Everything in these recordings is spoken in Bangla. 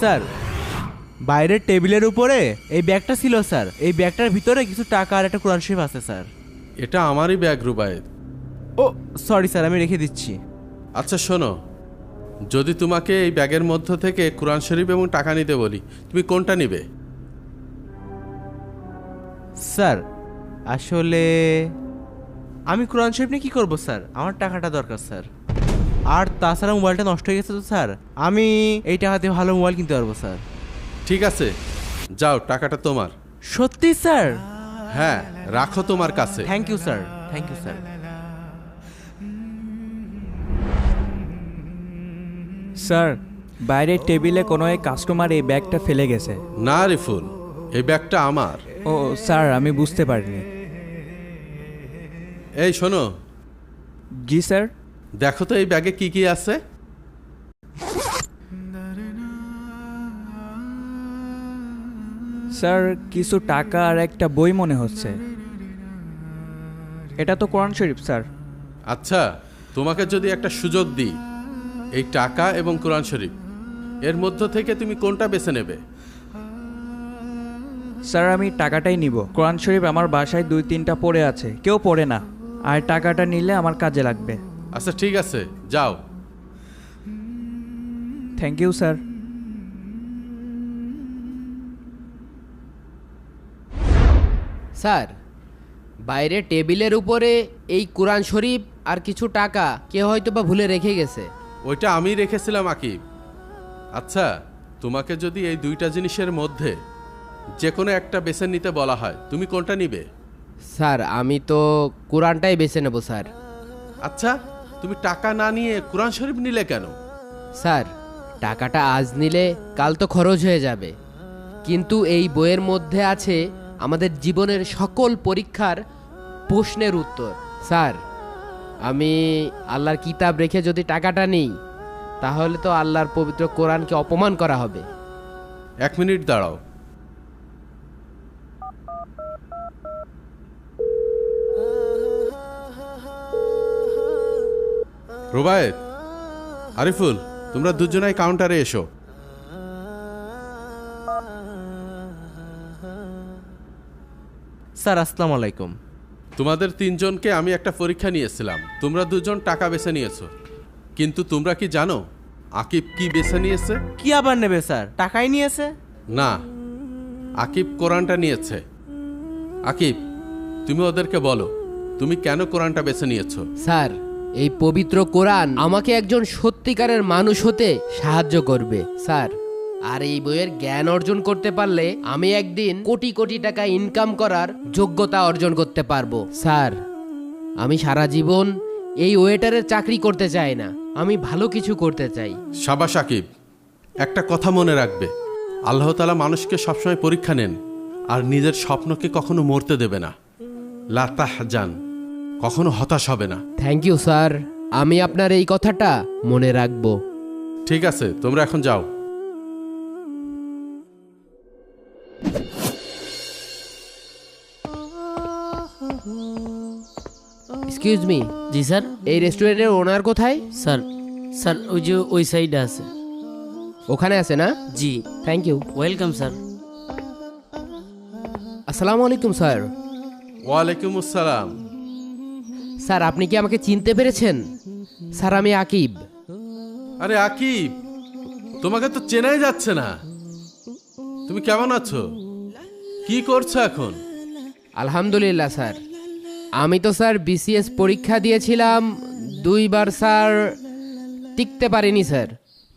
স্যার। বাইরের টেবিলের উপরে এই ব্যাগটা ছিল স্যার। এই ব্যাগটার ভিতরে কিছু টাকা আর একটা কোরআন শরীফ আছে স্যার। এটা আমারই ব্যাগ রুবায়েত। ও সরি স্যার আমি রেখে দিচ্ছি। আচ্ছা শোনো। যদি তোমাকে এই ব্যাগের মধ্য থেকে কোরআন শরীফ এবং টাকা নিতে বলি তুমি কোনটা নিবে? স্যার আসলে আমি কোরআন শরীফ নিয়ে কী করব স্যার? আমার টাকাটা দরকার স্যার। আর তাছাড়া মোবাইলটা নষ্ট হয়ে গেছে তো স্যার? আমি এই টাকা দিয়ে ভালো মোবাইল কিনতে পারব স্যার। ঠিক আছে। যাও টাকাটা তোমার। সত্যি স্যার? হ্যাঁ রাখো তোমার কাছে। Thank you sir. Thank you sir. Sir বাইরের টেবিলে কোনো এক কাস্টমার এই ব্যাগটা ফেলে গেছে। না রিফুল এই ব্যাগটা আমার। ও স্যার আমি বুঝতে পারিনি। এই শোনো। জি স্যার? দেখো তো এই ব্যাগে কি কি আছে। স্যার কিছু টাকা আর একটা বই মনে হচ্ছে। এটা তো কোরআন শরীফ স্যার। আচ্ছা তোমাকে যদি একটা সুযোগ দিই এই টাকা এবং কোরআন শরীফ এর মধ্য থেকে তুমি কোনটা বেছে নেবে? স্যার আমি টাকাটাই নিব। কোরআন শরীফ আমার বাসায় দুই তিনটা পড়ে আছে কেউ পড়ে না। আর টাকাটা নিলে আমার কাজে লাগবে। আচ্ছা ঠিক আছে যাও। থ্যাংক ইউ স্যার স্যার বাইরে টেবিলের উপরে এই কোরআন শরীফ আর কিছু টাকা কেউ হয়তো বা ভুলে রেখে গেছে। ওইটা আমি রেখেছিলাম আকিব। আচ্ছা তোমাকে যদি এই দুইটা জিনিসের মধ্যে যে কোনো একটা বেছে নিতে বলা হয় তুমি কোনটা নিবে? স্যার আমি তো কোরআনটাই বেছে নেব স্যার। আচ্ছা তুমি টাকা না নিয়ে কোরআন শরীফ নিলে কেন? স্যার টাকাটা আজ নিলে কাল তো খরচ হয়ে যাবে। কিন্তু এই বইয়ের মধ্যে আছে আমাদের জীবনের সকল পরীক্ষার প্রশ্নের উত্তর। স্যার আমি আল্লাহর কিতাব রেখে যদি টাকাটা নিই তাহলে তো আল্লাহর পবিত্র কোরআনকে অপমান করা হবে। এক মিনিট দাঁড়াও। রুবায়েত আরিফুল তোমরা দুজনাই কাউন্টারে এসো। স্যার আসসালামু আলাইকুম। তোমাদের তিনজনকে আমি একটা পরীক্ষা নিয়েছিলাম। তোমরা দুজন টাকা বেছে নিয়েছো। কিন্তু তোমরা কি জানো আকিব কি বেছে নিয়েছে? কি আবার নেবে স্যার? টাকাই নিয়েছে? না আকিব কোরআনটা নিয়েছে। আকিব তুমি ওদেরকে বলো তুমি কেন কোরআনটা বেছে নিয়েছো? স্যার এই পবিত্র কোরআন আমাকে একজন সত্যিকারের মানুষ হতে সাহায্য করবে, স্যার। আর এই বইয়ের জ্ঞান অর্জন করতে পারলে আমি একদিন কোটি কোটি টাকা ইনকাম করার যোগ্যতা অর্জন করতে পারব, স্যার। আমি সারা জীবন এই ওয়েটারের চাকরি করতে চাই না, আমি ভালো কিছু করতে চাই। সাবাস সাকিব একটা কথা মনে রাখবে। আল্লাহ তালা মানুষকে সবসময় পরীক্ষা নেন, আর নিজের স্বপ্নকে কখনো মরতে দেবে না। লাতাহ যান কখনো হতাশ হবে না। থ্যাংক ইউ স্যার আমি আপনার এই কথাটা মনে রাখব। ঠিক আছে তোমরা এখন যাও। এক্সকিউজ মি জি স্যার। এই রেস্টুরেন্টের ওনার কোথায়? স্যার স্যার ওই যে ওই সাইডে আছে। ওখানে আছে না? জি। Thank you welcome sir. আসসালামু আলাইকুম স্যার ওয়ালাইকুম আসসালাম। স্যার আপনি কি আমাকে চিনতে পেরেছেন? স্যার আমি আকিব। আরে আকিব তোমাকে তো চেনাই যাচ্ছে না। তুমি কেমন আছো? কি করছ এখন? আলহামদুলিল্লাহ স্যার। আমি তো স্যার বিসিএস পরীক্ষা দিয়েছিলাম দুইবার স্যার টিকতে পারিনি স্যার।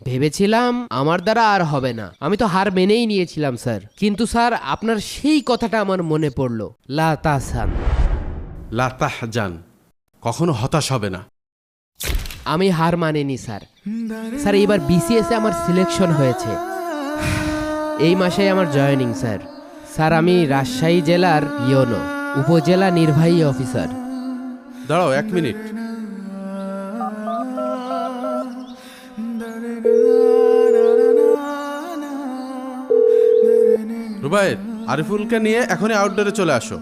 ভেবেছিলাম আমার দ্বারা আর হবে না। আমি তো হার মেনেই নিয়েছিলাম স্যার। কিন্তু স্যার আপনার সেই কথাটা আমার মনে পড়ল। লা তাসান লাতাহ যান কখনো হতাশ হবে না। আমি হার মানিনি স্যার। স্যার এইবার বিসিএস এ আমার সিলেকশন হয়েছে। এই মাসে আমার জয়েনিং স্যার। স্যার আমি রাজশাহী জেলার ইয়োনো উপজেলা নির্বাহী অফিসার দাঁড়াও এক মিনিট। রুবায়েত আরিফুলকে নিয়ে এখনই আউটডোরে চলে আসো।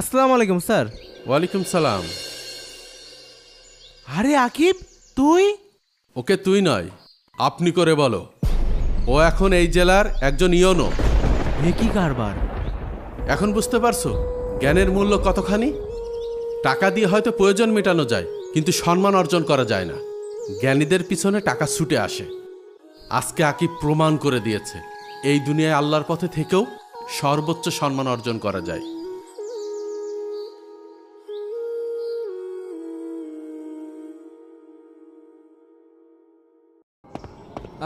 আসসালামু আলাইকুম স্যার। ওয়ালাইকুম সালাম। আরে আকিব তুই? ওকে তুই নয় আপনি করে বলো। ও এখন এই জেলার একজন ইয়নো এ কি কারবার? এখন বুঝতে পারছ জ্ঞানের মূল্য কতখানি? টাকা দিয়ে হয়তো প্রয়োজন মেটানো যায় কিন্তু সম্মান অর্জন করা যায় না। জ্ঞানীদের পিছনে টাকা ছুটে আসে। আজকে আকিব প্রমাণ করে দিয়েছে এই দুনিয়ায় আল্লাহর পথে থেকেও সর্বোচ্চ সম্মান অর্জন করা যায়।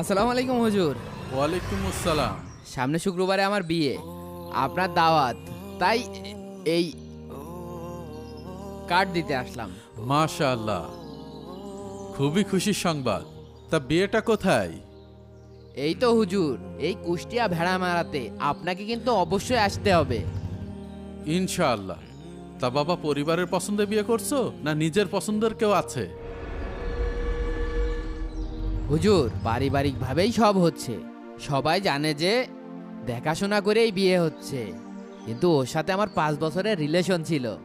আসসালামু আলাইকুম হুজুর। ওয়ালাইকুম আসসালাম। সামনে শুক্রবারে আমার বিয়ে আপনার দাওয়াত তাই এই কার্ড দিতে আসলাম। মাশা আল্লাহ খুবই খুশির সংবাদ। তা বিয়েটা কোথায়? এই তো হুজুর এই কুষ্টিয়া ভেড়া মারাতে আপনাকে কিন্তু অবশ্যই আসতে হবে। ইনশাআল্লাহ। তা বাবা পরিবারের পছন্দে বিয়ে করছ না নিজের পছন্দের কেউ আছে? হুজুর পারিবারিকভাবেই সব হচ্ছে। সবাই জানে যে দেখাশোনা করেই বিয়ে হচ্ছে। কিন্তু ওর সাথে আমার পাঁচ বছরের রিলেশন ছিল।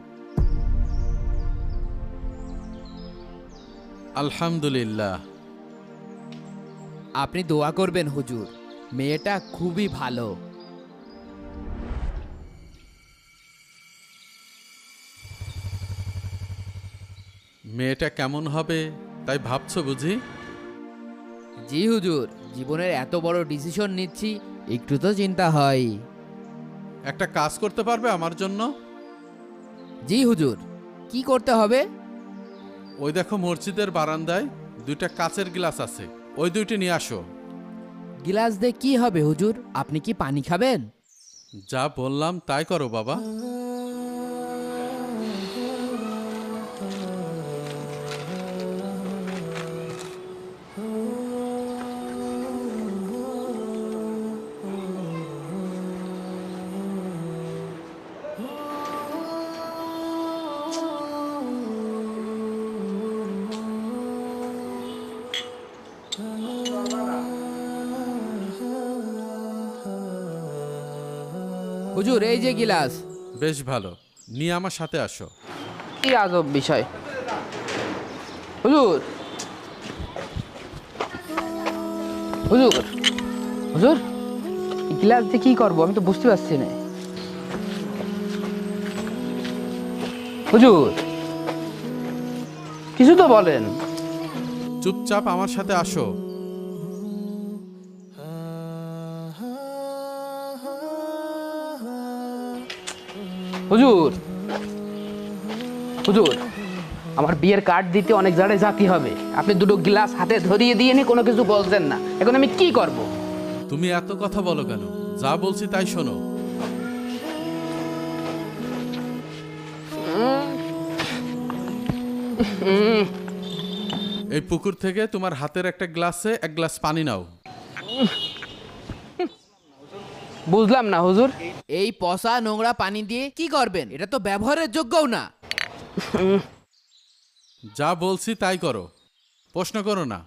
আলহামদুলিল্লাহ। আপনি দোয়া করবেন হুজুর মেয়েটা খুবই ভালো। মেয়েটা কেমন হবে তাই ভাবছ বুঝি? জি হুজুর জীবনের এত বড় ডিসিশন নিচ্ছি একটু তো চিন্তা হয়। একটা কাজ করতে পারবে আমার জন্য? জি হুজুর কি করতে হবে? ওই দেখো মসজিদের বারান্দায় দুইটা কাচের গ্লাস আছে ওই দুইটি নিয়ে আসো। গিলাস দিয়ে কি হবে হুজুর? আপনি কি পানি খাবেন? যা বললাম তাই করো বাবা। এই যে গিলাস। বেশ ভালো। নিয়ে আমার সাথে আসো। কি আজব বিষয়। হুজুর। হুজুর। হুজুর গিলাস দিয়ে কি করব? আমি তো বুঝতে পারছি না। হুজুর কিছু তো বলেন। চুপচাপ আমার সাথে আসো। হুজুর। হুজুর, আমার বিয়ের কার্ড দিতে অনেক জায়গায় জাতি হবে। আপনি দুটো গ্লাস হাতে ধরিয়ে দিয়ে নি, কোনো কিছু বলছেন না। এখন আমি কি করব? তুমি এত কথা বলো কেন? যা বলছি তাই শোনো। এই পুকুর থেকে তোমার হাতের একটা গ্লাসে এক গ্লাস পানি নাও। বুঝলাম না হুজুর। এই পচা নোংরা পানি দিয়ে কি করবেন? এটা তো ব্যবহারের যোগ্যও না। যা বলছি তাই করো। প্রশ্ন করো না।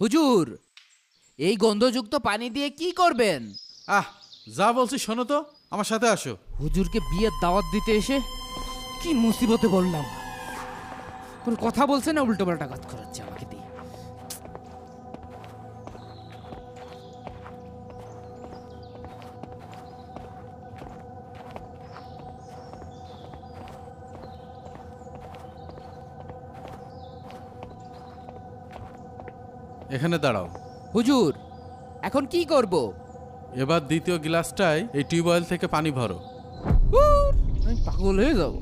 হুজুর এই গন্ধযুক্ত পানি দিয়ে কি করবেন? আহ যা বলছি শোনো তো। আমার সাথে আসো। হুজুরকে বিয়ের দাওয়াত দিতে এসে কি মুসিবতে বললাম? কোন কথা বলছে না উল্টো পাল্টা কাজ করাচ্ছে আমাকে দিয়ে। এখানে দাঁড়াও। হুজুর এখন কি করব? এবার দ্বিতীয় গ্লাসটায় এই টিউবওয়েল থেকে পানি ভরো। আমি পাগল হয়ে যাব।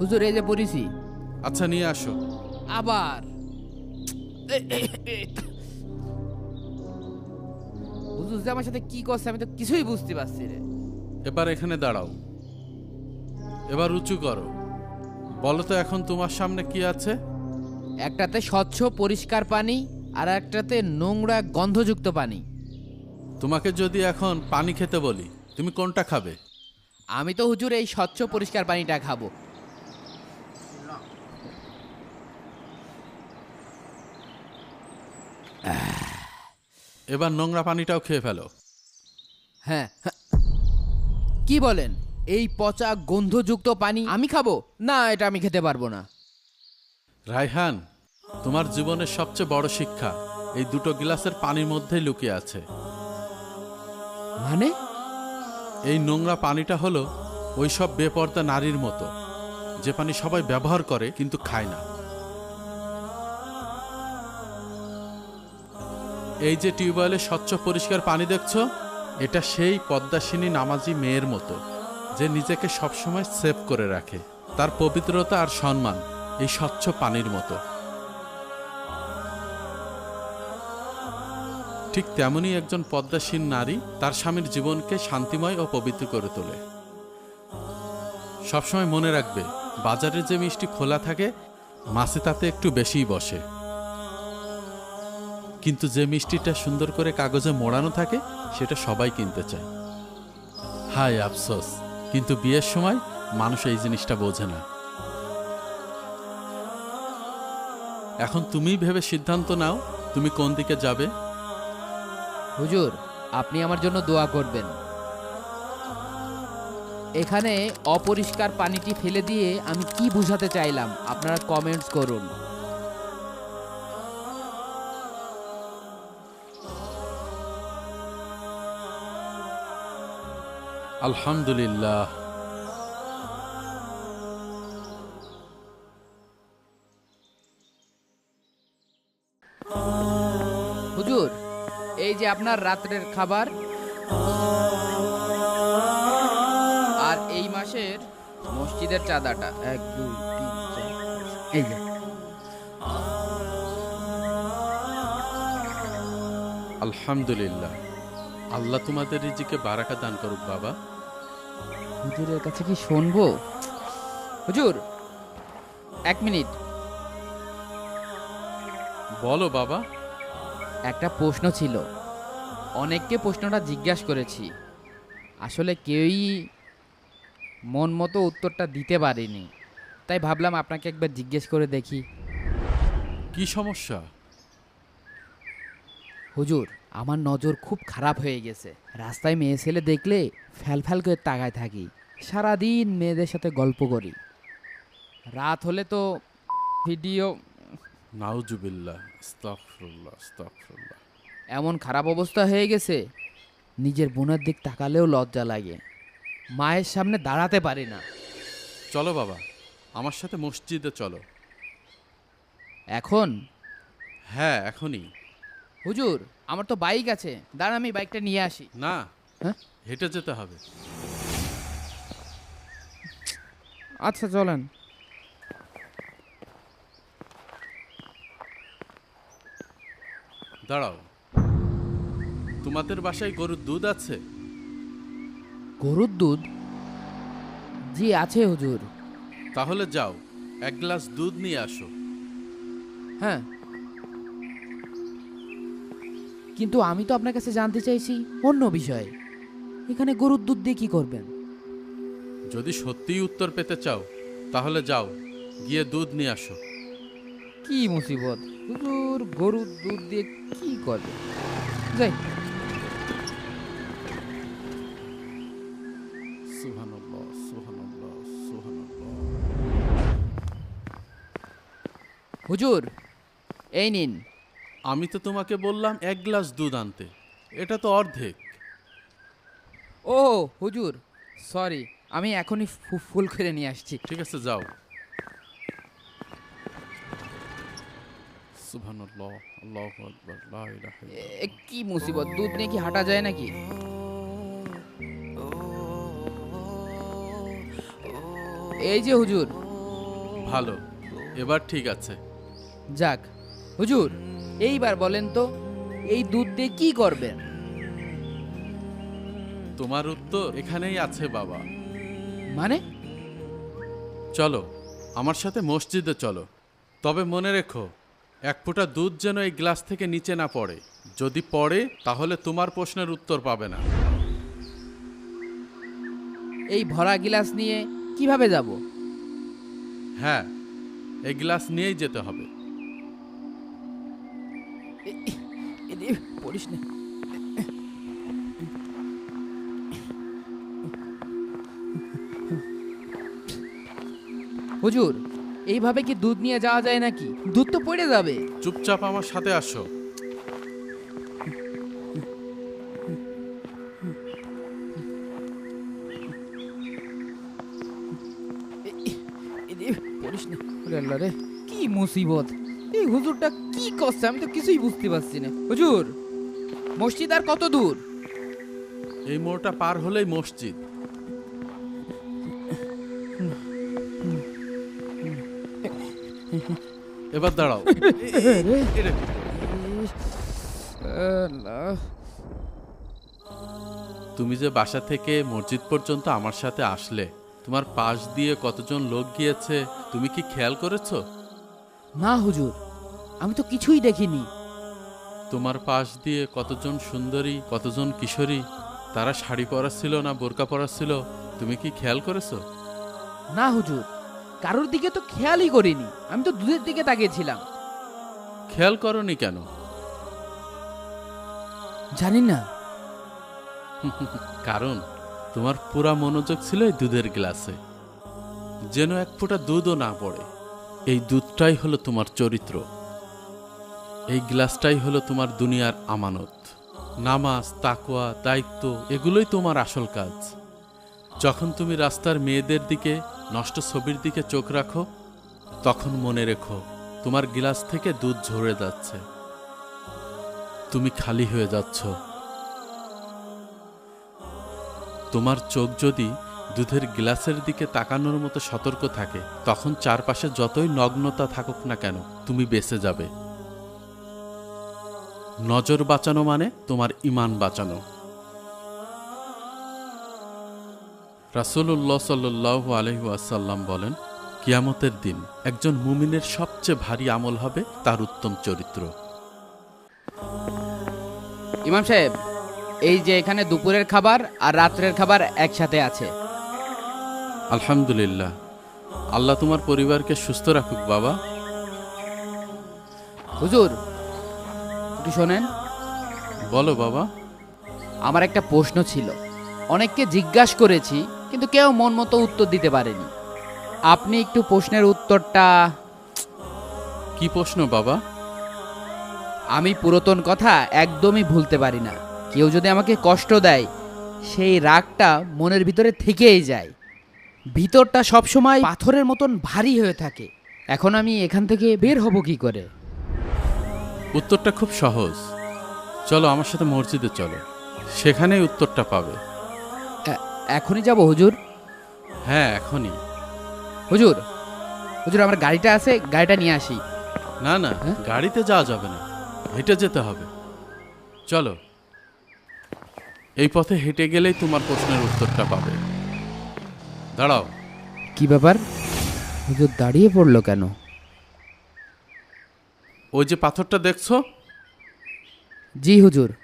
হুজুর এই যে পড়েছি। আচ্ছা নিয়ে আসো। আবার। হুজুর যে আমার সাথে কি করছে আমি তো কিছুই বুঝতে পারছি রে এবার এখানে দাঁড়াও। এবার উঁচু করো। বলো তো এখন তোমার সামনে কি আছে? একটাতে স্বচ্ছ পরিষ্কার পানি আর একটাতে নোংরা গন্ধযুক্ত পানি। তোমাকে যদি এখন পানি খেতে বলি তুমি কোনটা খাবে? আমি তো হুজুর এই স্বচ্ছ পরিষ্কার পানিটা খাব। এবার নোংরা পানিটাও খেয়ে ফেলো। হ্যাঁ হ্যাঁ। কি বলেন? এই পচা গন্ধযুক্ত পানি আমি খাব? না এটা আমি খেতে পারব না। রায়হান তোমার জীবনের সবচেয়ে বড় শিক্ষা এই দুটো গ্লাসের পানির মধ্যেই লুকিয়ে আছে। মানে? এই নোংরা পানিটা হলো ওই সব বেপর্দা নারীর মতো। যে পানি সবাই ব্যবহার করে কিন্তু খায় না। এই যে টিউবওয়েলে স্বচ্ছ পরিষ্কার পানি দেখছ এটা সেই পদ্মাসিনী নামাজি মেয়ের মতো। যে নিজেকে সবসময় সেভ করে রাখে। তার পবিত্রতা আর সম্মান এই স্বচ্ছ পানির মতো। ঠিক তেমনই একজন পদ্মাসীন নারী তার স্বামীর জীবনকে শান্তিময় ও পবিত্র করে তোলে। সবসময় মনে রাখবে, বাজারে যে মিষ্টি খোলা থাকে, মাছে তাতে একটু বেশিই বসে। কিন্তু যে মিষ্টিটা সুন্দর করে কাগজে মোড়ানো থাকে, সেটা সবাই কিনতে চায়। হায় আফসোস! কিন্তু বিয়ের সময় মানুষ এই জিনিসটা বোঝে না। এখন তুমি ভেবে সিদ্ধান্ত নাও, তুমি কোন দিকে যাবে? হুজুর, আপনি আমার জন্য দোয়া করবেন। এখানে অপরিষ্কার পানিটি ফেলে দিয়ে আমি কি বুঝাতে চাইলাম, আপনারা কমেন্টস করুন। আলহামদুলিল্লাহ। হুজুর এই যে আপনার রাত্রের খাবার আর এই মাসের মসজিদের চাঁদাটা। এক দুই তিন চার এই যে। আলহামদুলিল্লাহ। আল্লাহ তোমাদের রিজিকে বারাকা দান করুক বাবা। হুজুরের কাছে কি শুনব? হুজুর এক মিনিট। বলো বাবা। একটা প্রশ্ন ছিল। অনেককে প্রশ্নটা জিজ্ঞাসা করেছি। আসলে কেউই মন মতো উত্তরটা দিতে পারেনি। তাই ভাবলাম আপনাকে একবার জিজ্ঞেস করে দেখি। কি সমস্যা? হুজুর আমার নজর খুব খারাপ হয়ে গেছে। রাস্তায় মেয়ে ছেলে দেখলে ফ্যাল ফ্যাল করে তাকায় থাকি। সারাদিন মেয়েদের সাথে গল্প করি। রাত হলে তো ভিডিও নাউজুবিল্লাহ আস্তাগফিরুল্লাহ আস্তাগফিরুল্লাহ এমন খারাপ অবস্থা হয়ে গেছে নিজের বোনের দিক তাকালেও লজ্জা লাগে। মায়ের সামনে দাঁড়াতে পারি না। চলো বাবা আমার সাথে মসজিদে চলো। এখন? হ্যাঁ এখনই। হুজুর আমার তো বাইক আছে। দাঁড়া আমি বাইকটা নিয়ে আসি। না হ্যাঁ? হেঁটে যেতে হবে। আচ্ছা চলেন। দাঁড়াও। তোমাদের বাসায় গরুর দুধ আছে? গরুর দুধ? জি আছে হুজুর। তাহলে যাও এক গ্লাস দুধ নিয়ে আসো। হ্যাঁ। কিন্তু আমি তো আপনার কাছে জানতে চাইছি অন্য বিষয়ে। এখানে গরুর দুধ দিয়ে কি করবেন? যদি সত্যিই উত্তর পেতে চাও তাহলে যাও গিয়ে দুধ নিয়ে আসো। কি মুসিবত? হুজুর গরুর দুধ দিয়ে কি করবে? যাই। হুজুর এই নিন। আমি তো তোমাকে বললাম এক গ্লাস দুধ আনতে। এটা তো অর্ধেক। ও হুজুর সরি আমি এখনই ফু- ফুল করে নিয়ে আসছি। ঠিক আছে যাও। সুবহানাল্লাহ আল্লাহু আকবার লা ইলাহা ইল্লাল্লাহ। এ, কি মুসিবত? দুধ নিয়ে কি হাঁটা যায় নাকি? এই যে হুজুর। ভালো এবার ঠিক আছে। যাক হুজুর এইবার বলেন তো এই দুধ দিয়ে কি করবেন? তোমার উত্তর এখানেই আছে বাবা। মানে? চলো আমার সাথে মসজিদে চলো। তবে মনে রেখো এক ফোঁটা দুধ যেন এই গ্লাস থেকে নিচে না পড়ে। যদি পড়ে তাহলে তোমার প্রশ্নের উত্তর পাবে না। এই ভরা গ্লাস নিয়ে কীভাবে যাব? হ্যাঁ এই গ্লাস নিয়েই যেতে হবে। পড়িস না হুজুর এইভাবে কি দুধ নিয়ে যাওয়া যায় নাকি? দুধ তো পড়ে যাবে। চুপচাপ আমার সাথে আসো। কি মুসিবত। এই হুজুরটা কি করছে আমি তো কিছুই বুঝতে পারছি না। হুজুর মসজিদ আর কত দূর? এই মোড়টা পার হলেই মসজিদ। এবার দাঁড়াও। তুমি যে বাসা থেকে মসজিদ পর্যন্ত আমার সাথে আসলে তোমার পাশ দিয়ে কতজন লোক গিয়েছে তুমি কি খেয়াল করেছ? না হুজুর আমি তো কিছুই দেখিনি। তোমার পাশ দিয়ে কতজন সুন্দরী কতজন কিশোরী? তারা শাড়ি পরা ছিল না বোরকা পরা ছিল তুমি কি খেয়াল করেছ? না হুজুর কারোর দিকে তো খেয়ালই করিনি। আমি তো দুধের দিকে তাকিয়েছিলাম। খেয়াল করনি কেন? জানি না। কারণ তোমার পুরা মনোযোগ ছিল এই দুধের গ্লাসে। যেন এক ফোঁটা দুধও না পড়ে। এই দুধটাই হলো তোমার চরিত্র। এই গ্লাসটাই হলো তোমার দুনিয়ার আমানত। নামাজ তাকোয়া দায়িত্ব, এগুলোই তোমার আসল কাজ। যখন তুমি রাস্তার মেয়েদের দিকে, নষ্ট ছবির দিকে চোখ রাখো, তখন মনে রেখো, তোমার গ্লাস থেকে দুধ ঝরে যাচ্ছে। তুমি খালি হয়ে যাচ্ছ। তোমার চোখ যদি দুধের গ্লাসের দিকে তাকানোর মতো সতর্ক থাকে, তখন চারপাশে যতই নগ্নতা থাকুক না কেন, তুমি বেঁচে যাবে। নজর বাঁচানো মানে তোমার ইমান বাঁচানো। রাসূলুল্লাহ সাল্লাহ আলহাসাল্লাম বলেন কিয়ামতের দিন একজন মুমিনের সবচেয়ে ভারী আমল হবে তার উত্তম চরিত্র। ইমাম সাহেব এই যে এখানে দুপুরের খাবার আর রাত্রের খাবার একসাথে আছে। আলহামদুলিল্লাহ। আল্লাহ তোমার পরিবারকে সুস্থ রাখুক বাবা। হুজুর একটু শোনেন। বলো বাবা। আমার একটা প্রশ্ন ছিল। অনেককে জিজ্ঞাসা করেছি কিন্তু কেউ মন মতো উত্তর দিতে পারেনি। আপনি একটু প্রশ্নের উত্তরটা কি প্রশ্ন বাবা? আমি পুরাতন কথা একদমই ভুলতে পারি না। কেউ যদি আমাকে কষ্ট দেয় সেই রাগটা মনের ভিতরে থেকেই যায়। ভিতরটা সবসময় পাথরের মতন ভারী হয়ে থাকে। এখন আমি এখান থেকে বের হব কি করে? উত্তরটা খুব সহজ। চলো আমার সাথে মসজিদে চলো। সেখানেই উত্তরটা পাবে। এখনই যাব হুজুর? হ্যাঁ এখনই। হুজুর হুজুর আমার গাড়িটা আছে গাড়িটা নিয়ে আসি। না না হ্যাঁ? গাড়িতে যাওয়া যাবে না। হেঁটে যেতে হবে। চলো। এই পথে হেঁটে গেলেই তোমার প্রশ্নের উত্তরটা পাবে। দাঁড়াও। কি ব্যাপার? হুজুর দাঁড়িয়ে পড়ল কেন? ওই যে পাথরটা দেখছ? জি হুজুর।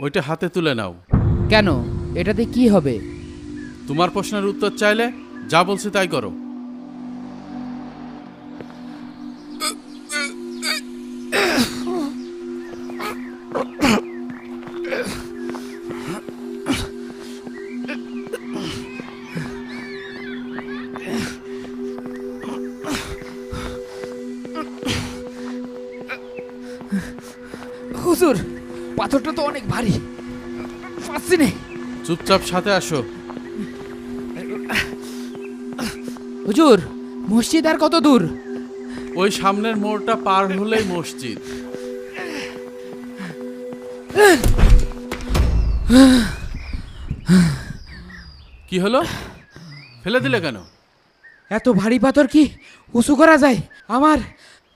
ওইটা হাতে তুলে নাও। কেন? এটাতে কি হবে? তোমার প্রশ্নের উত্তর চাইলে যা বলছি তাই করো। হুজুর পাথরটা তো অনেক ভারী। পাচ্ছি নে। চুপচাপ সাথে আসো। হুজুর মসজিদ আর কত দূর? ওই সামনের মোড়টা পার হলেই মসজিদ। কি হলো? ফেলে দিলে কেন? এত ভারী পাথর কি? উঁচু করা যায়? আমার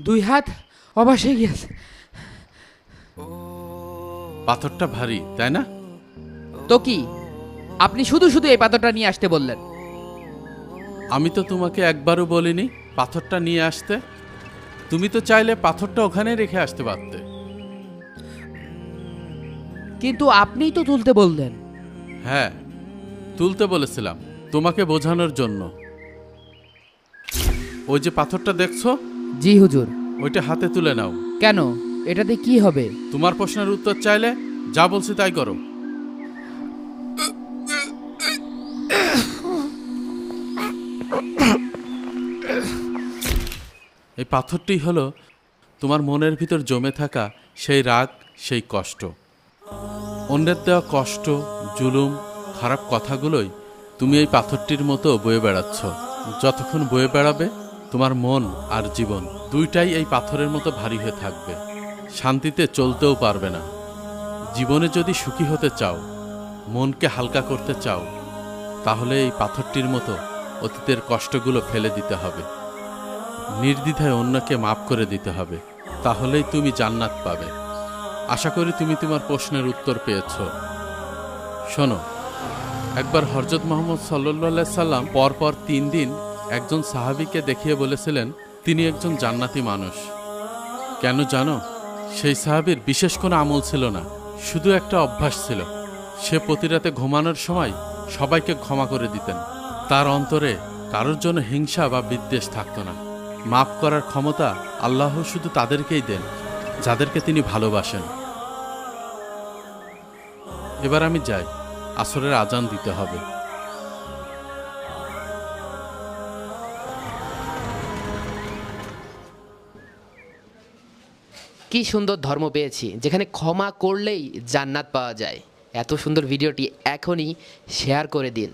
দুই হাত অবাসে গিয়েছে। পাথরটা ভারী তাই না? তো কি? আপনি শুধু শুধু এই পাথরটা নিয়ে আসতে বললেন। আমি তো তোমাকে একবারও বলিনি পাথরটা নিয়ে আসতে। তুমি তো চাইলে পাথরটা ওখানে রেখে আসতে পারতে। কিন্তু আপনিই তো তুলতে বললেন। হ্যাঁ তুলতে বলেছিলাম তোমাকে বোঝানোর জন্য। ওই যে পাথরটা দেখছ? জি হুজুর। ওইটা হাতে তুলে নাও। কেন? এটাতে কি হবে? তোমার প্রশ্নের উত্তর চাইলে যা বলছি তাই করো। এই পাথরটি হলো তোমার মনের ভিতর জমে থাকা সেই রাগ, সেই কষ্ট। অন্যের দেওয়া কষ্ট, জুলুম, খারাপ কথাগুলোই তুমি এই পাথরটির মতো বয়ে বেড়াচ্ছ। যতক্ষণ বয়ে বেড়াবে, তোমার মন আর জীবন দুইটাই এই পাথরের মতো ভারী হয়ে থাকবে। শান্তিতে চলতেও পারবে না। জীবনে যদি সুখী হতে চাও, মনকে হালকা করতে চাও, তাহলে এই পাথরটির মতো অতীতের কষ্টগুলো ফেলে দিতে হবে। নির্দ্বিধায় অন্যকে মাফ করে দিতে হবে, তাহলেই তুমি জান্নাত পাবে। আশা করি তুমি তোমার প্রশ্নের উত্তর পেয়েছ। শোনো, একবার হরজত মোহাম্মদ সাল্লাহ সাল্লাম পরপর তিন দিন একজন সাহাবিকে দেখিয়ে বলেছিলেন, তিনি একজন জান্নাতি মানুষ। কেন জানো? সেই সাহাবীর বিশেষ কোনো আমল ছিল না, শুধু একটা অভ্যাস ছিল। সে প্রতি রাতে ঘুমানোর সময় সবাইকে ক্ষমা করে দিতেন। তার অন্তরে কারোর জন্য হিংসা বা বিদ্বেষ থাকতো না। মাফ করার ক্ষমতা আল্লাহ শুধু তাদেরকেই দেন, যাদেরকে তিনি ভালোবাসেন। এবার আমি যাই, আসরের আজান দিতে হবে। কি সুন্দর ধর্ম পেয়েছি, যেখানে ক্ষমা করলেই জান্নাত পাওয়া যায়। এত সুন্দর ভিডিওটি এখনই শেয়ার করে দিন।